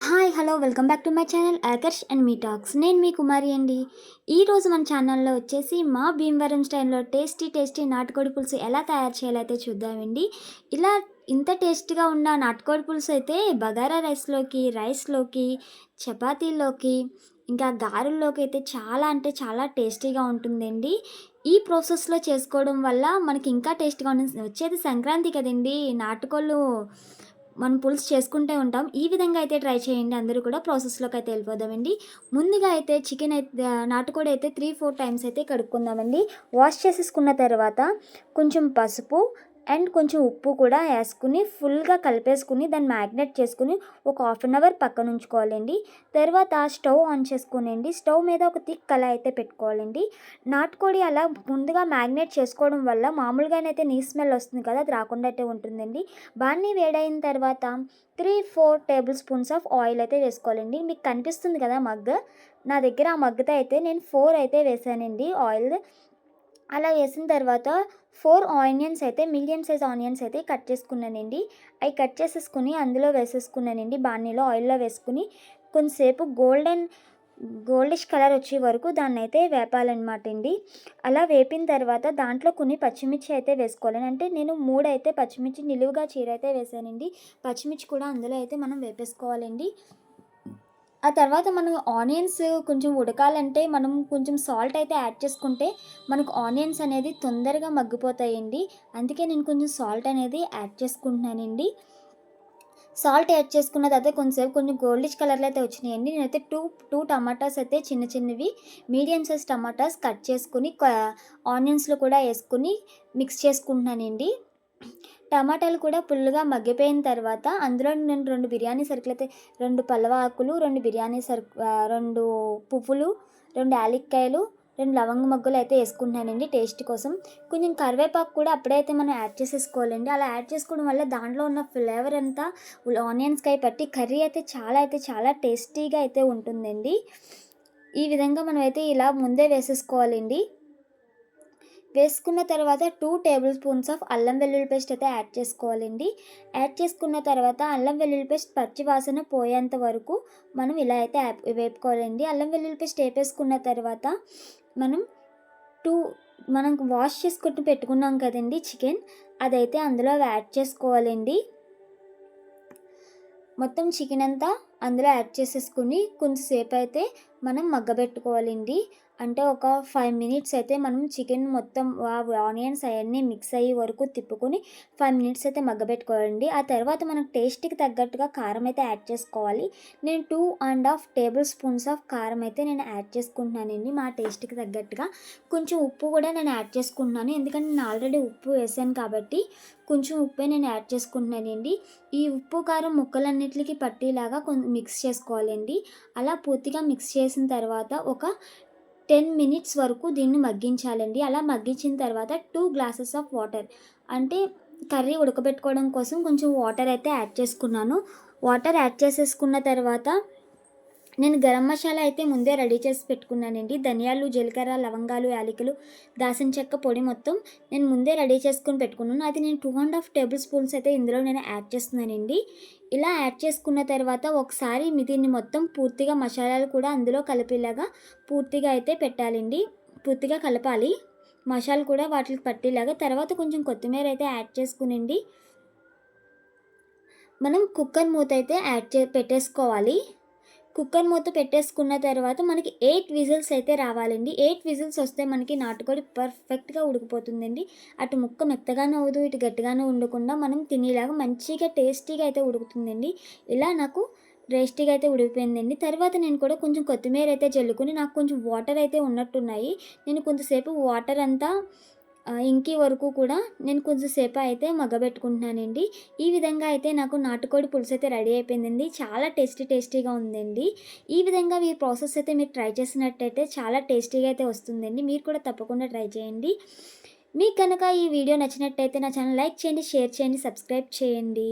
Hi hello welcome back to my channel Aakarsh and me talks నేను మీ కుమారి అండి. ఈరోజు మన ఛానల్లో వచ్చేసి మా భీమవరం స్టైల్లో టేస్టీ టేస్టీ నాటుకోడి పులుసు ఎలా తయారు చేయాలో అయితే చూద్దామండి. ఇలా ఇంత టేస్టీగా ఉన్న నాటుకోడి పులుసు అయితే బగారా రైస్లోకి రైస్లోకి చపాతీల్లోకి ఇంకా గారెల్లోకి అయితే చాలా అంటే చాలా టేస్టీగా ఉంటుందండి. ఈ ప్రాసెస్లో చేసుకోవడం వల్ల మనకి ఇంకా టేస్ట్గా ఉంటుంది వచ్చేది సంక్రాంతి కదండి. నాటుకోళ్ళు మనం పులుసు చేసుకుంటే ఉంటాం. ఈ విధంగా అయితే ట్రై చేయండి. అందరూ కూడా ప్రాసెస్లోకి అయితే వెళ్ళిపోదామండి. ముందుగా అయితే చికెన్ అయితే నాటుకోడి అయితే త్రీ ఫోర్ టైమ్స్ అయితే కడుక్కుందామండి. వాష్ చేసేసుకున్న తర్వాత కొంచెం పసుపు అండ్ కొంచెం ఉప్పు కూడా వేసుకుని ఫుల్గా కలిపేసుకుని దాన్ని మ్యాగ్నెట్ చేసుకుని ఒక హాఫ్ అన్ అవర్ పక్కన ఉంచుకోవాలండి. తర్వాత స్టవ్ ఆన్ చేసుకునేండి. స్టవ్ మీద ఒక థిక్ కళాయి అయితే పెట్టుకోవాలండి. నాటుకోడి అలా ముందుగా మ్యాగ్నెట్ చేసుకోవడం వల్ల మామూలుగానైతే నీ స్మెల్ వస్తుంది కదా అది రాకుండా ఉంటుందండి. బాగా వేడైన తర్వాత three four tablespoons of oil అయితే వేసుకోవాలండి. మీకు కనిపిస్తుంది కదా మగ్గ? నా దగ్గర ఆ మగ్గతో అయితే నేను ఫోర్ అయితే వేసానండి ఆయిల్. అలా వేసిన తర్వాత ఫోర్ ఆనియన్స్ అయితే మీడియం సైజ్ ఆనియన్స్ అయితే కట్ చేసుకున్నానండి. అవి కట్ చేసేసుకుని అందులో వేసేసుకున్నానండి బాణీలో ఆయిల్లో వేసుకుని. కొంతసేపు గోల్డెన్ గోల్డిష్ కలర్ వచ్చే వరకు దాన్ని అయితే వేపాలన్నమాట అండి అలా వేపిన తర్వాత దాంట్లో కొన్ని పచ్చిమిర్చి అయితే వేసుకోవాలి అంటే నేను మూడు అయితే పచ్చిమిర్చి నిలువుగా చీర అయితే వేసానండి. పచ్చిమిర్చి కూడా అందులో అయితే మనం వేపేసుకోవాలండి. ఆ తర్వాత మనం ఆనియన్స్ కొంచెం ఉడకాలంటే మనం కొంచెం సాల్ట్ అయితే యాడ్ చేసుకుంటే మనకు ఆనియన్స్ అనేది తొందరగా మగ్గిపోతాయండి. అందుకే నేను కొంచెం సాల్ట్ అనేది యాడ్ చేసుకుంటున్నానండి. సాల్ట్ యాడ్ చేసుకున్న తర్వాత కొంచెంసేపు కొంచెం గోల్డిష్ కలర్లో అయితే వచ్చినాయండి. నేనైతే టూ టూ టమాటాస్ అయితే చిన్న చిన్నవి మీడియం సైజ్ టమాటాస్ కట్ చేసుకుని ఆనియన్స్లో కూడా వేసుకుని మిక్స్ చేసుకుంటున్నానండి. టమాటాలు కూడా ఫుల్గా మగ్గిపోయిన తర్వాత అందులో నేను రెండు బిర్యానీ సరుకులు అయితే రెండు పల్లవాకులు రెండు బిర్యానీ సరుకు రెండు పువ్వులు రెండు యాలక్కాయలు రెండు లవంగ మగ్గులు అయితే వేసుకుంటున్నానండి టేస్ట్ కోసం. కొంచెం కరివేపాకు కూడా అప్పుడైతే మనం యాడ్ చేసేసుకోవాలండి. అలా యాడ్ చేసుకోవడం వల్ల దాంట్లో ఉన్న ఫ్లేవర్ అంతా ఆనియన్స్కి పట్టి కర్రీ అయితే చాలా అయితే చాలా టేస్టీగా అయితే ఉంటుందండి. ఈ విధంగా మనం అయితే ఇలా ముందే వేసేసుకోవాలండి. వేసుకున్న తర్వాత టూ టేబుల్ స్పూన్స్ ఆఫ్ అల్లం వెల్లుల్లి పేస్ట్ అయితే యాడ్ చేసుకోవాలండి. యాడ్ చేసుకున్న తర్వాత అల్లం వెల్లుల్లి పేస్ట్ పచ్చి వాసన పోయేంత వరకు మనం ఇలా అయితే వేపుకోవాలండి. అల్లం వెల్లుల్లి పేస్ట్ వేపేసుకున్న తర్వాత మనం టూ మనం వాష్ చేసుకుంటూ పెట్టుకున్నాం కదండి చికెన్ అదైతే అందులో యాడ్ చేసుకోవాలండి. మొత్తం చికెన్ అంతా అందులో యాడ్ చేసేసుకుని కొంచెంసేపు అయితే మనం మగ్గబెట్టుకోవాలండి. అంటే ఒక ఫైవ్ మినిట్స్ అయితే మనం చికెన్ మొత్తం ఆనియన్స్ అవన్నీ మిక్స్ అయ్యే వరకు తిప్పుకొని ఫైవ్ మినిట్స్ అయితే మగ్గబెట్టుకోండి ఆ తర్వాత మనకు టేస్ట్కి తగ్గట్టుగా కారం అయితే యాడ్ చేసుకోవాలి. నేను two and half tablespoons of కారం అయితే నేను యాడ్ చేసుకుంటున్నానండి. మా టేస్ట్కి తగ్గట్టుగా కొంచెం ఉప్పు కూడా నేను యాడ్ చేసుకుంటున్నాను. ఎందుకంటే నేను ఆల్రెడీ ఉప్పు వేసాను కాబట్టి కొంచెం ఉప్పే నేను యాడ్ చేసుకుంటున్నానండి. ఈ ఉప్పు కారం ముక్కలన్నిటికి పట్టేలాగా కొంచెం మిక్స్ చేసుకోవాలండి. అలా పూర్తిగా మిక్స్ చేసిన తర్వాత ఒక టెన్ మినిట్స్ వరకు దీన్ని మగ్గించాలండి. అలా మగ్గించిన తర్వాత టూ గ్లాసెస్ ఆఫ్ వాటర్ అంటే కర్రీ ఉడకబెట్టుకోవడం కోసం కొంచెం వాటర్ అయితే యాడ్ చేసుకున్నాను. వాటర్ యాడ్ చేసేసుకున్న తర్వాత నేను గరం మసాలా అయితే ముందే రెడీ చేసి పెట్టుకున్నానండి. ధనియాలు జీలకర్ర లవంగాలు యాలకులు దాసిన చెక్క పొడి మొత్తం నేను ముందే రెడీ చేసుకుని పెట్టుకున్నాను. అది నేను two and half tablespoons అయితే ఇందులో నేను యాడ్ చేస్తున్నానండి. ఇలా యాడ్ చేసుకున్న తర్వాత ఒకసారి దీన్ని మొత్తం పూర్తిగా మసాలాలు కూడా అందులో కలిపేలాగా పూర్తిగా అయితే పెట్టాలండి. పూర్తిగా కలపాలి. మసాలు కూడా వాటికి పట్టేలాగా తర్వాత కొంచెం కొత్తిమీర అయితే యాడ్ చేసుకునండి. మనం కుక్కర్ మూత అయితే యాడ్ చే పెట్టేసుకోవాలి. కుక్కర్ మూత పెట్టేసుకున్న తర్వాత మనకి ఎయిట్ విజిల్స్ అయితే రావాలండి. ఎయిట్ విజిల్స్ వస్తే మనకి నాటుకోడి పర్ఫెక్ట్గా ఉడికిపోతుందండి. అటు ముక్క మెత్తగానే అవ్వదు ఇటు గట్టిగానే ఉండకుండా మనం తినేలాగా మంచిగా టేస్టీగా అయితే ఉడుకుతుందండి. ఇలా నాకు టేస్టీగా అయితే ఉడికిపోయిందండి. తర్వాత నేను కూడా కొంచెం కొత్తిమీర అయితే చల్లుకుని నాకు కొంచెం వాటర్ అయితే ఉన్నట్టున్నాయి. నేను కొంతసేపు వాటర్ అంతా ఇంకి వరకు కూడా నేను కొంచెంసేపు అయితే మగ్గబెట్టుకుంటున్నానండి. ఈ విధంగా అయితే నాకు నాటుకోడి పులుసు అయితే రెడీ అయిపోయిందండి. చాలా టేస్టీ టేస్టీగా ఉందండి. ఈ విధంగా ఈ ప్రాసెస్ అయితే మీరు ట్రై చేసినట్టయితే చాలా టేస్టీగా అయితే వస్తుందండి. మీరు కూడా తప్పకుండా ట్రై చేయండి. మీకు కనుక ఈ వీడియో నచ్చినట్టయితే నా ఛానల్ లైక్ చేయండి షేర్ చేయండి సబ్స్క్రైబ్ చేయండి.